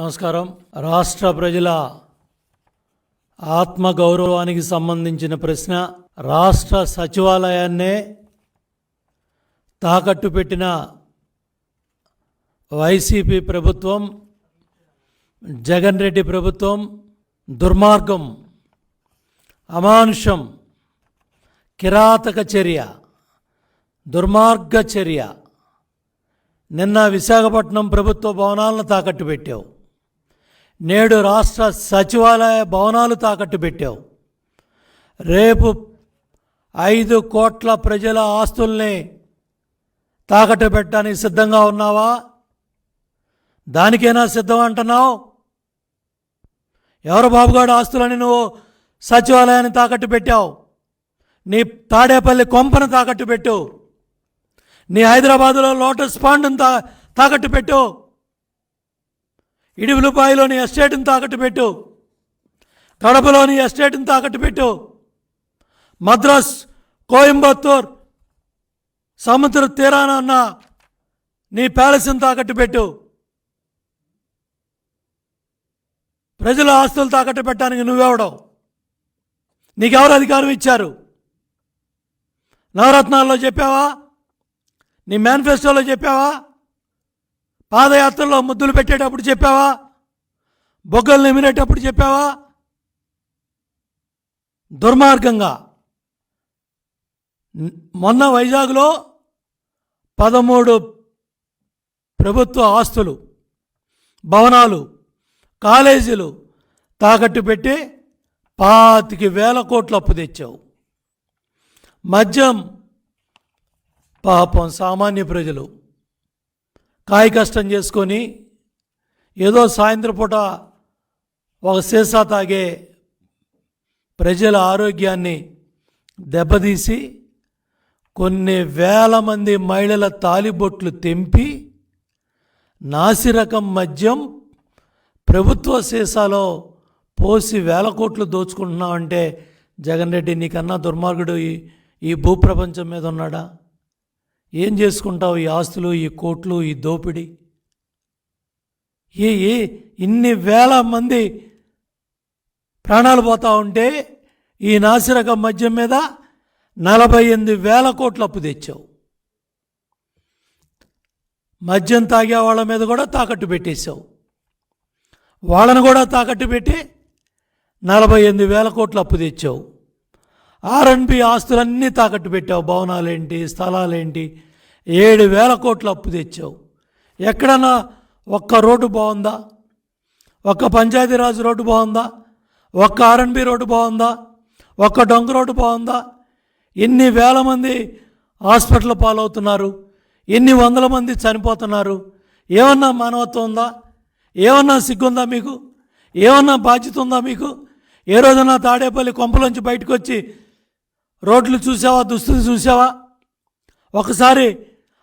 నమస్కారం. రాష్ట్ర ప్రజల ఆత్మగౌరవానికి సంబంధించిన ప్రశ్న రాష్ట్ర సచివాలయాన్నే తాకట్టు పెట్టిన వైసీపీ ప్రభుత్వం జగన్ రెడ్డి ప్రభుత్వం దుర్మార్గం అమానుషం కిరాతక చర్య దుర్మార్గ చర్య. నిన్న విశాఖపట్నం ప్రభుత్వ భవనాలను తాకట్టు పెట్టావు. నేడు రాష్ట్ర సచివాలయ భవనాలు తాకట్టు పెట్టావు. రేపు ఐదు కోట్ల ప్రజల ఆస్తుల్ని తాకట్టు పెట్టడానికి సిద్ధంగా ఉన్నావా? దానికైనా సిద్ధం అంటున్నావు? ఎవరు బాబుగాడు ఆస్తులని నువ్వు సచివాలయాన్ని తాకట్టు పెట్టావు? నీ తాడేపల్లి కొంపను తాకట్టు పెట్టు. నీ హైదరాబాదులో లోటస్ పాండ్ని తా తాకట్టు పెట్టు. ఇడివిలుపాయలోని ఎస్టేట్ని తాకట్టు పెట్టు కడపలోని ఎస్టేట్ని తాకట్టు పెట్టు మద్రాస్ కోయంబత్తూర్ సముద్ర తీరాన ఉన్న నీ ప్యాలెస్ని తాకట్టు పెట్టు ప్రజల ఆస్తులు తాకట్టు పెట్టడానికి నువ్వెవడవు? నీకెవరు అధికారం ఇచ్చారు? నవరత్నాల్లో చెప్పావా? నీ మేనిఫెస్టోలో చెప్పావా? పాదయాత్రలో ముద్దులు పెట్టేటప్పుడు చెప్పావా? బొగ్గలు నిమిరేటప్పుడు చెప్పావా? దుర్మార్గంగా. మొన్న వైజాగ్లో పదమూడు ప్రభుత్వ ఆస్తులు భవనాలు కాలేజీలు తాకట్టు పెట్టి పాతికి వేల కోట్లు అప్పు తెచ్చావు. మద్యం పాపం సామాన్య ప్రజలు. కాయ కష్టం చేసుకొని ఏదో సాయంత్రం పూట ఒక సీసా తాగే ప్రజల ఆరోగ్యాన్ని దెబ్బతీసి కొన్ని వేల మంది మహిళల తాలిబొట్లు తెంపి నాసిరకం మద్యం ప్రభుత్వ సీసాలో పోసి వేల కోట్లు దోచుకుంటున్నామంటే జగన్ రెడ్డి నీకన్నా దుర్మార్గుడు ఈ ఈ భూప్రపంచం మీద ఉన్నాడా? ఏం చేసుకుంటావు? ఈ ఆస్తులు ఈ కోట్లు ఈ దోపిడీ. ఏ ఏ ఇన్ని వేల మంది ప్రాణాలు పోతా ఉంటే ఈ నాసిరకం మద్యం మీద నలభై ఎనిమిది వేల కోట్లు అప్పు తెచ్చావు. మద్యం తాగే వాళ్ళ మీద కూడా తాకట్టు పెట్టేశావు. వాళ్ళను కూడా తాకట్టు పెట్టి నలభై ఎనిమిది వేల కోట్లు అప్పు తెచ్చావు. ఆర్ఎన్బి ఆస్తులన్నీ తాకట్టు పెట్టావు. భవనాలేంటి స్థలాలేంటి? ఏడు వేల కోట్లు అప్పు తెచ్చావు. ఎక్కడన్నా ఒక్క రోడ్డు బాగుందా? ఒక్క పంచాయతీరాజ్ రోడ్డు బాగుందా? ఒక్క ఆర్ఎన్బి రోడ్డు బాగుందా? ఒక్క డొంక రోడ్డు బాగుందా? ఎన్ని వేల మంది హాస్పిటల్ పాలవుతున్నారు? ఎన్ని వందల మంది చనిపోతున్నారు? ఏమన్నా మానవత్వం ఉందా? ఏమన్నా సిగ్గుందా మీకు? ఏమన్నా బాధ్యత ఉందా మీకు? ఏ రోజున తాడేపల్లి కొంపలోంచి బయటకు వచ్చి రోడ్లు చూసావా? దుస్తులు చూసావా? ఒకసారి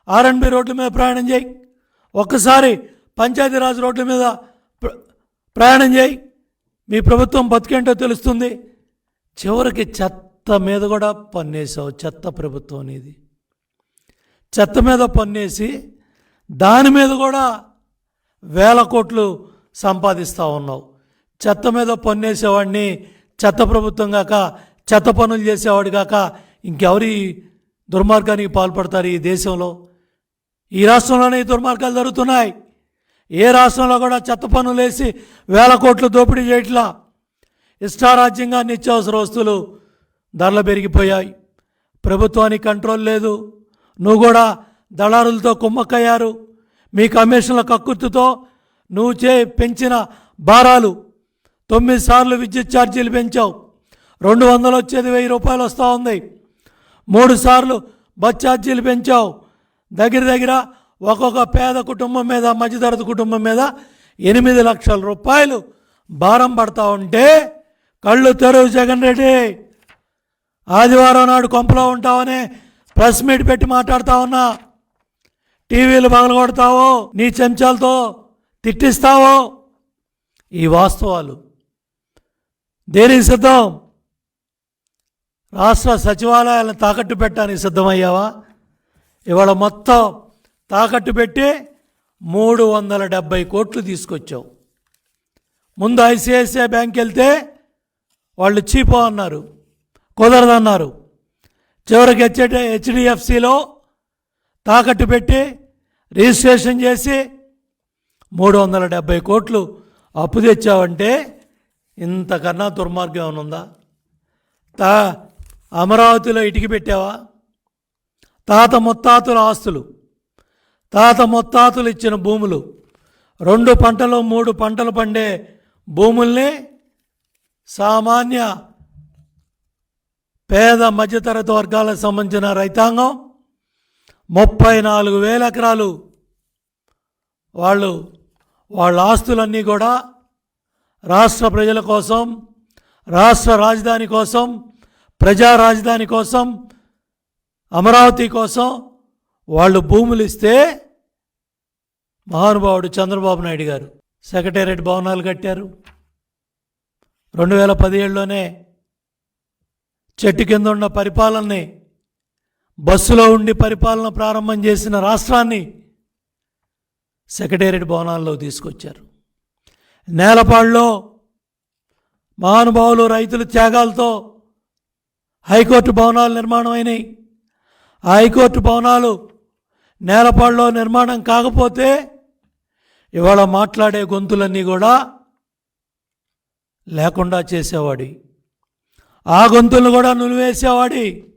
ఆర్ఎన్బి రోడ్ల మీద ప్రయాణం చేయి. ఒక్కసారి పంచాయతీరాజ్ రోడ్ల మీద ప్ర- ప్రయాణం చేయి. మీ ప్రభుత్వం బతికేంటో తెలుస్తుంది. చివరికి చెత్త మీద కూడా పన్నేసావు. చెత్త ప్రభుత్వం అనేది. చెత్త మీద పన్నేసి దాని మీద కూడా వేల కోట్లు సంపాదిస్తూ ఉన్నావు. చెత్త మీద పన్నేసేవాడిని చెత్త ప్రభుత్వం కాక చెత్త పనులు చేసేవాడు కాక ఇంకెవరి దుర్మార్గానికి పాల్పడతారు ఈ దేశంలో? ఈ రాష్ట్రంలోనే ఈ దుర్మార్గాలు జరుగుతున్నాయి. ఏ రాష్ట్రంలో కూడా చెత్త పనులు వేసి వేల కోట్లు దోపిడీ చేయట్లా? ఇష్టారాజ్యంగా నిత్యావసర వస్తువులు ధరలు పెరిగిపోయాయి. ప్రభుత్వానికి కంట్రోల్ లేదు. నువ్వు కూడా దళారులతో కుమ్మక్కయ్యారు. మీ కమిషన్ల కక్కుర్తితో నువ్వు చే పెంచిన భారాలు తొమ్మిది సార్లు విద్యుత్ ఛార్జీలు పెంచావు. రెండు వందలు వచ్చేది వెయ్యి రూపాయలు వస్తూ ఉంది. మూడు సార్లు బస్ ఛార్జీలు పెంచావు. దగ్గర దగ్గర ఒక్కొక్క పేద కుటుంబం మీద మధ్యతరగతి కుటుంబం మీద ఎనిమిది లక్షల రూపాయలు భారం పడతా ఉంటే కళ్ళు తెరువు జగన్ రెడ్డి. ఆదివారం నాడు కొంపలో ఉంటావనే ప్రెస్ మీట్ పెట్టి మాట్లాడుతా ఉన్నా. టీవీలు పగలగొడతావో నీ చెంచాలతో తిట్టిస్తావో ఈ వాస్తవాలు. దేనికి సిద్ధం? రాష్ట్ర సచివాలయాలను తాకట్టు పెట్టడానికి సిద్ధమయ్యావా? ఇవాళ మొత్తం తాకట్టు పెట్టి మూడు వందల డెబ్బై కోట్లు తీసుకొచ్చావు. ముందు ఐసిఐసిఐ బ్యాంక్ వెళ్తే వాళ్ళు చీపో అన్నారు కుదరదన్నారు. చివరికి హెచ్ హెచ్డిఎఫ్సిలో తాకట్టు పెట్టి రిజిస్ట్రేషన్ చేసి మూడు వందల డెబ్బై కోట్లు అప్పు తెచ్చావంటే ఇంతకన్నా దుర్మార్గం ఏమైనా ఉందా? తా అమరావతిలో ఇటుకి పెట్టావా? తాత ముత్తాతుల ఆస్తులు. తాత ముత్తాతులు ఇచ్చిన భూములు. రెండు పంటలు మూడు పంటలు పండే భూముల్ని సామాన్య పేద మధ్యతరగతి వర్గాలకు సంబంధించిన రైతాంగం ముప్పై నాలుగు వేల ఎకరాలు. వాళ్ళు వాళ్ళ ఆస్తులన్నీ కూడా రాష్ట్ర ప్రజల కోసం రాష్ట్ర రాజధాని కోసం ప్రజా రాజధాని కోసం అమరావతి కోసం వాళ్ళు భూములు ఇస్తే మహానుభావుడు చంద్రబాబు నాయుడు గారు సెక్రటేరియట్ భవనాలు కట్టారు. రెండు వేల పదిహేడులోనే చెట్టు కింద ఉన్న పరిపాలనని బస్సులో ఉండి పరిపాలన ప్రారంభం చేసిన రాష్ట్రాన్ని సెక్రటేరియట్ భవనాల్లో తీసుకొచ్చారు. నేలపాడులో మహానుభావులు రైతుల త్యాగాలతో హైకోర్టు భవనాలు నిర్మాణం అయినాయి. ఆ హైకోర్టు భవనాలు నేలపాడులో నిర్మాణం కాకపోతే ఇవాళ మాట్లాడే గొంతులన్నీ కూడా లేకుండా చేసేవాడి. ఆ గొంతులను కూడా నులివేసేవాడి.